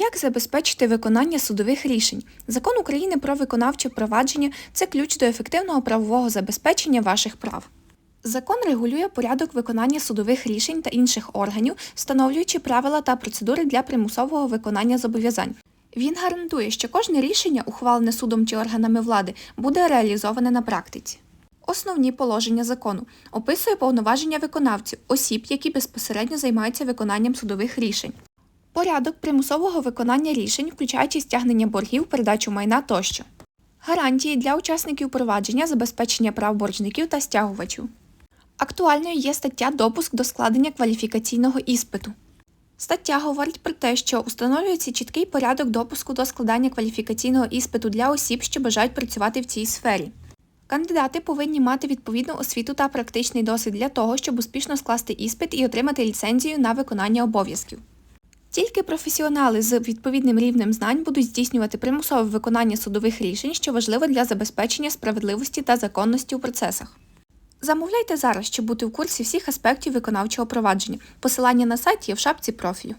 Як забезпечити виконання судових рішень? Закон України про виконавче провадження це ключ до ефективного правового забезпечення ваших прав. Закон регулює порядок виконання судових рішень та інших органів, встановлюючи правила та процедури для примусового виконання зобов'язань. Він гарантує, що кожне рішення, ухвалене судом чи органами влади, буде реалізоване на практиці. Основні положення закону описує повноваження виконавців, осіб, які безпосередньо займаються виконанням судових рішень. Порядок примусового виконання рішень, включаючи стягнення боргів, передачу майна тощо. Гарантії для учасників провадження, забезпечення прав боржників та стягувачів. Актуальною є стаття допуск до складення кваліфікаційного іспиту. Стаття говорить про те, що установлюється чіткий порядок допуску до складання кваліфікаційного іспиту для осіб, що бажають працювати в цій сфері. Кандидати повинні мати відповідну освіту та практичний досвід для того, щоб успішно скласти іспит і отримати ліцензію на виконання обов'язків. Тільки професіонали з відповідним рівнем знань будуть здійснювати примусове виконання судових рішень, що важливо для забезпечення справедливості та законності у процесах. Замовляйте зараз, щоб бути в курсі всіх аспектів виконавчого провадження. Посилання на сайт є в шапці профілю.